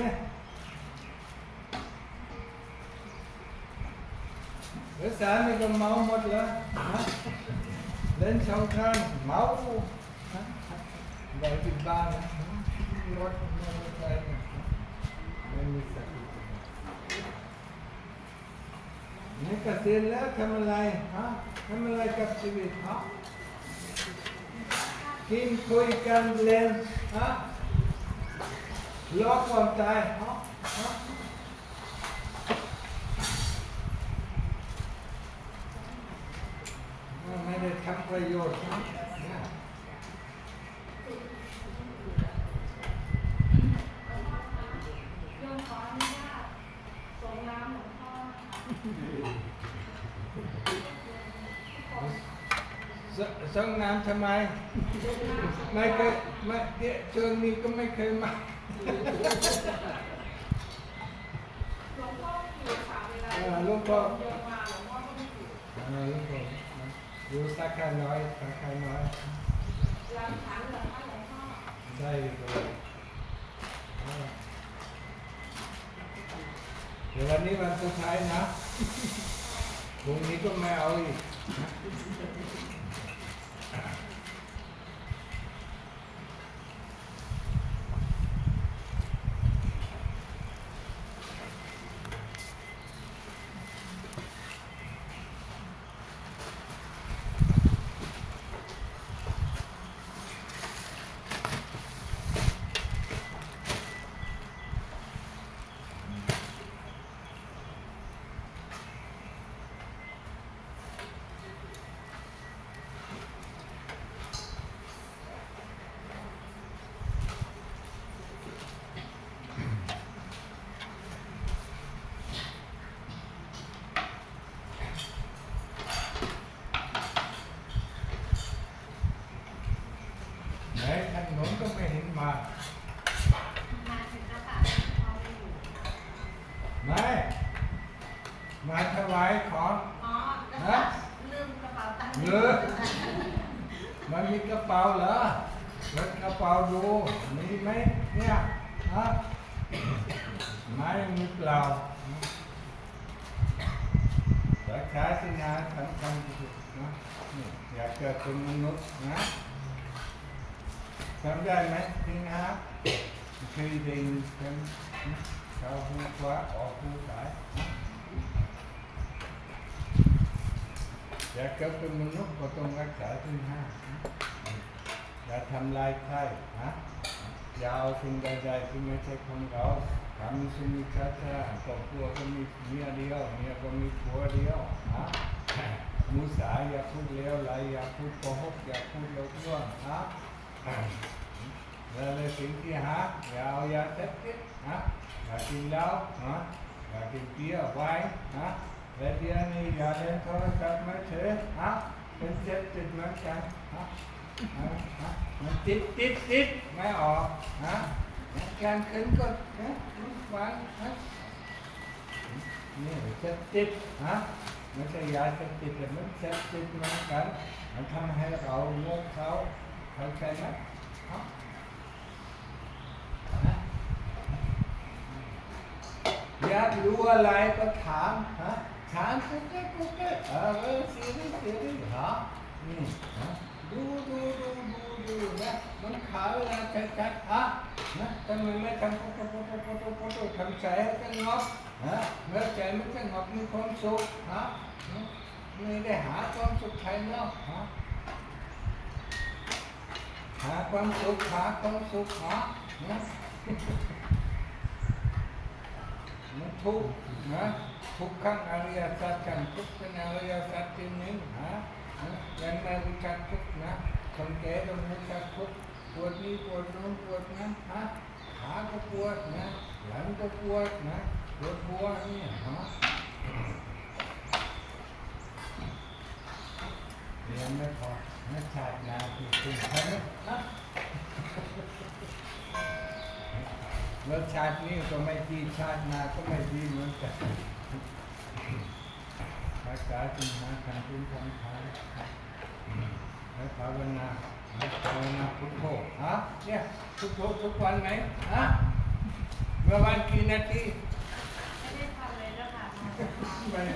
เนี่ยเออสารนี่ก็เมาหมดแล้วฮะเล่นสองครั้งเมาฮะได้ที่บ้านนะรถไม่ได้ไปนะไม่มีสตินี่เกษียณแล้วทำอะไรฮะทำอะไรกับชีวิตฮะกินคุยกันเล่นฮะ รอความตายเนาะเนาะไม่ได้ทำประโยชน์นะเนี่ยโยมขออนุญาตส่งน้ำหลวงพ่อสส่งน้ำทำไม ไม่เคยไม่เดี๋ยวช่วงนี้ก็ไม่เคยมา หลวงพ่อยู่ค่ะเวลาเออหลวงพ่อโยมาหลวก็ไม่อยู่เออหลวงพ่ออยู่สาขาน้อยสาขาน้อยหลังฐานเหรอคะหลวงพ่อได้เลยเดี๋ยววันนี้วันสุดท้ายนะพรุ่งนี้ก็ไม่เอาอีก ไหนท่านหนนก็ไม่เห็นมา มาถึงแล้วค่ะหลวงพ่อไม่อยู่ ไม่ มาถวายของ อ๋อฮะ ลืมกระเป๋าตังค์เออมันมีกระเป๋าเหรอเปิดกระเป๋าดู มีไหมเนี่ยฮะไม่มีเปล่ารักษาสินาสำคัญที่สุดนะนี่อยากเกิดเป็นมนุษย์นะจำได้ไหมที่นะเคยได้ยินเป็นชาวพูดว่าออกพูดสายนะ อยากเกิดเป็นมนุษย์ก็ต้องรักษาสินห้าอย่าทำลายใครนะอย่าเอาสิ่งใดๆที่ไม่ใช่ของเราทำสิ่งที่ช้าๆครอบครัวก็มีเมียเดียวเมียก็มีผัวเดียวนะมุสาอย่าพูดเลวไหลอย่าพูดโกหกอย่าพูดหลอกลวงนะแล้วในสิ่งที่หาอย่าเอายาเสพติดนะอย่ากินเหล้านะอย่ากินเบียร์ไวน์นะ และเดี๋ยวนี้อย่าเล่นโทรศัพท์มือถือนะเป็นเสพติดเหมือนกันนะนะนะมันติดติดติดไม่ออกนะการขึ้นก็นะวางนะนี่เสพติดฮะไม่ใช่ยาเสพติดแต่มันเสพติดเหมือนกันมันทำให้เราโง่เขาเข้าใจไหมฮะฮะอยากรู้อะไรก็ถามฮะ ถามกูเก้กูเก้เออเออซีรีส์ซีรีส์ฮะนี่ฮะดูดูดูดูดูนะมันขาวนะชัดๆฮะนะทำไมไม่ทำปุ๊บปุ๊บปุ๊บปุ๊บปุ๊บปุ๊บทำใจให้สงบฮะเมื่อใจมันสงบมีความสุขฮะไม่ได้หาความสุขภายนอกฮะหาความสุขหาความสุขหานะ ทุกข์นะทุกขังอริยสัจขันทุกข์เป็นอริยสัจที่หนึ่งฮะนะยังไม่รู้จักทุกข์นะคนแก่ต้องรู้จักทุกข์ปวดนี้ปวดโน้นปวดนั้นฮะขาก็ปวดนะหลังก็ปวดนะปวดหัวนี่ฮะเรียนไม่พอนักชาตินาคือคุณใช่ไหมฮะ แล้วชาตินี้ก็ไม่ดีชาติหนาก็ไม่ดีเหมือนกันรักษาจิตหาขันธ์คุณทำทานแล้วภาวนาภาวนาพุทโธฮะเนี่ยพุทโธทุกวันไหมฮะไมประมาณกี่นาทีไม่ได้ทำเลยแล้วค่ะมาจากร้านไม่ได้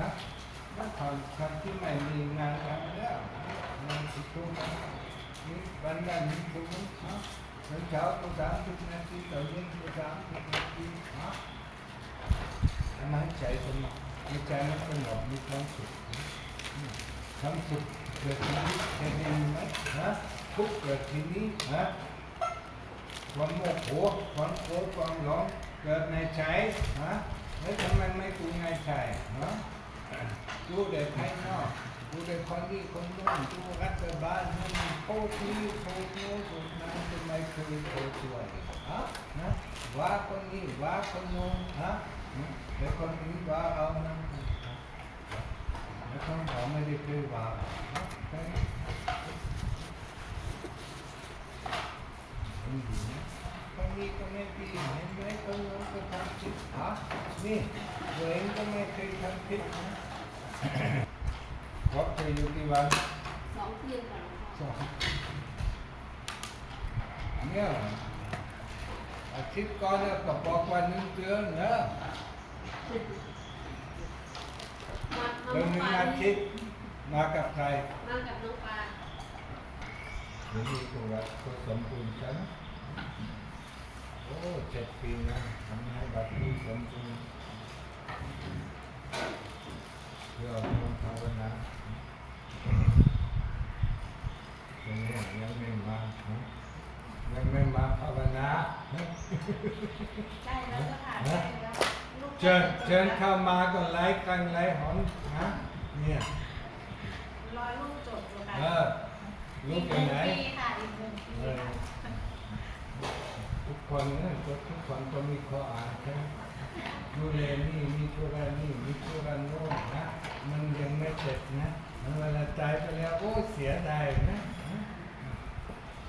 นะแล้วทำทำที่ไม่มีงานทำแล้วงานที่ทุ่มนี่วันละหนึ่งชั่วโมงนะต อนเช้าก็สามสิบนาทีตอนเย็นก็สามสิบนาทีนะอันนั้ใจสมองมีใจมันสงบมีความสุขความสุขเกิดที่นี้เคยได้ยินไหมนะทุกเกิดที่นี้นะความโมโหความโกรธความหลงเกิดในใจฮะแล้วทำไมไม่ดูในใจฮะดูแต่ภายนอก ดูแต่คนนี้คนนู้นดูรัฐบาลนู่นโคตรนี้โคตรโน้นโคตรนั้นทำไมเคยโคตรช่วยฮะนะว่าคนนี้ว่าคนโน้นฮะแต่คนนี้ว่าเอานะแล้วคนเราไม่ได้เคยว่าฮะแค่นี้คนนี้ก็ไม่ดีเห็นไหมคนโน้นก็ทำผิดฮะนี่ตัวเองก็ไม่เคยทำผิดนะ ครบจะอยู่กี่วันสองคืนก่อนหลวงพ่อสองเนี่ยอาทิตย์ก่อนเนี่ยก็บอกว่าหนึ่งเดือนนะมาเดือนหนึ่งอาทิตย์มากับใครมากับน้องปลาเดี๋ยวนี้ก็ว่าก็สมบูรณ์ฉันโอ้เจ็ดปีนะทำให้บัตรนี้สมบูรณ์เพื่อความภาวนา ยังไม่ยังไม่มายังไม่มาภาวนาใช่แล้วก็ค่ะใช่แล้วลูกเชิญเชิญเข้ามาก็ไล่กันไล่หอนฮะเนี่ยรอลูกจบแล้วกันเออลูกอยู่ไหนปีค่ะอีกหนึ่งปีเออค่ะทุกคนเนี่ยทุกคนก็มีข้ออ่านใช่ไหมดูแลนี่มีธุระนี่มีธุระโน่นนะมันยังไม่เสร็จนะมันเวลาตายไปแล้วโอ้เสียดายนะ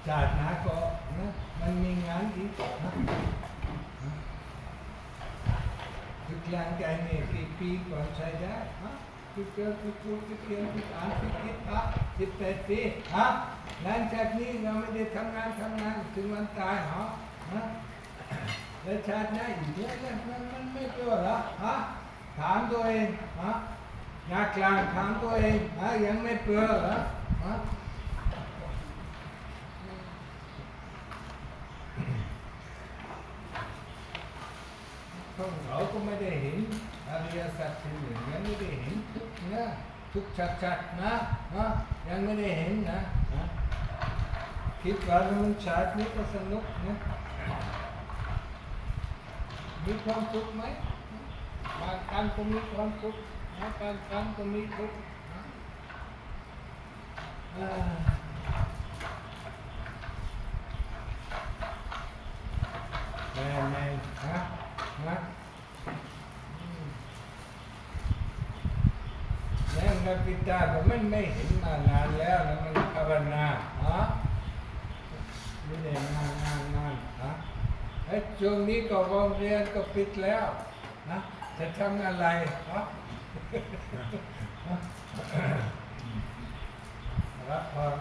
จาดนาก็นะมันมีงานอีกนะวิกลางใจเนี่ยกี่ปีก่อนใช้ได้ฮะคือเจอคือพูดคือเขียนคืออ่านคือคิดฮะสิบแปดปีฮะหลังจากนี้เราไม่ได้ทำงานทำงานถึงวันตายเหรอฮะแล้วชาติหน้าอีกเยอะเลยมันมันไม่เจอเหรอฮะถามตัวเองฮะงากลางถามตัวเองฮะยังไม่เปื่อหรอฮะ พวกเราก็ไม่ได้เห็นอริยสัจสี่หนึ่งยังไม่ได้เห็นทุกนะทุกชัดๆนะนะยังไม่ได้เห็นนะนะคิดว่ามันชัดนี่ก็สนุกนะมีความสุขไหมบางครั้งก็มีความสุขนะบางครั้งก็มีทุกข์นะอ่าแม่แม่ฮะฮะ แล้วนักพิจารณ์มันไม่เห็นมานานแล้วนะมันภาวนาฮะไม่ได้นานนานนานฮะไอ้ช่วงนี้ก็โรงเรียนก็ปิดแล้วนะจะทำอะไรฮะรับพร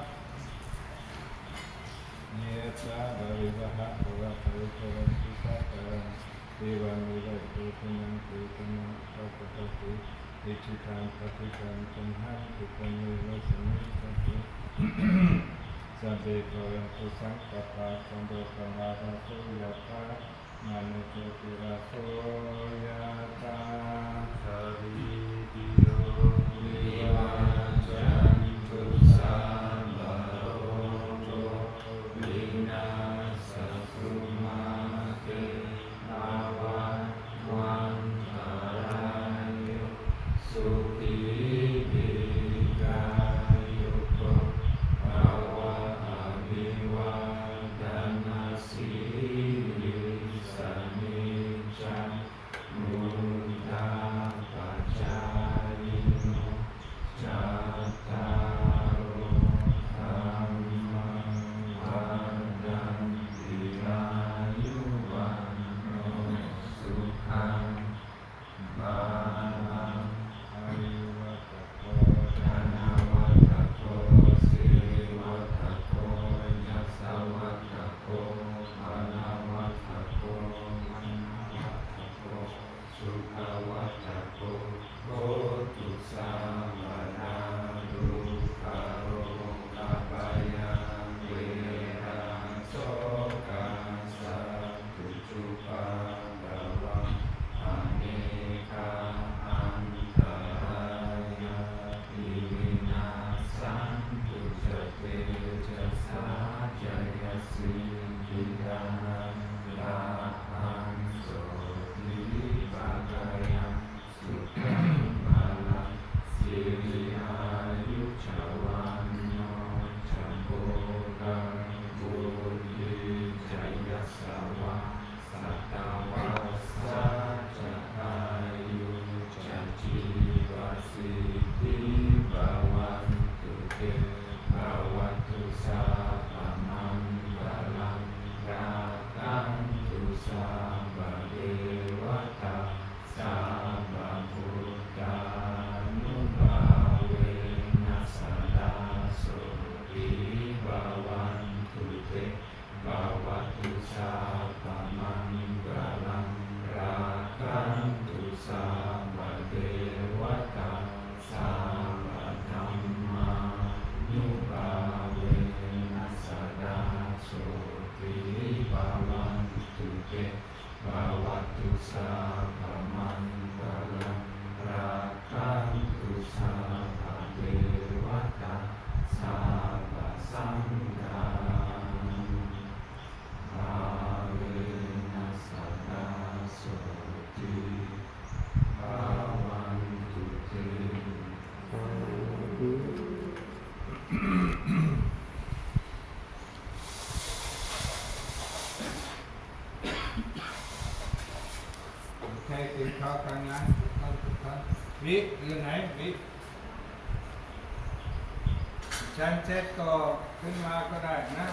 เนสาบริวหะภวะภริตวันติสาตรังเทวันวิโรจน์ตุนังตุตนังปัปปะตุ อิจิตังปฏิตังตุมหังตุตังเววสมิสตุสัพเพภวันตุสังกัปปะสัมโดปนาราโสยะตามานุโจติราโสยะตาสาริติโยวิวัจจันตุสัมปะโรโจวินา สุขี พลังงานทุกครั้ทุกครั้วิเรื่อไหนวิชันเช็ดก็ขึ้นมาก็ได้นะ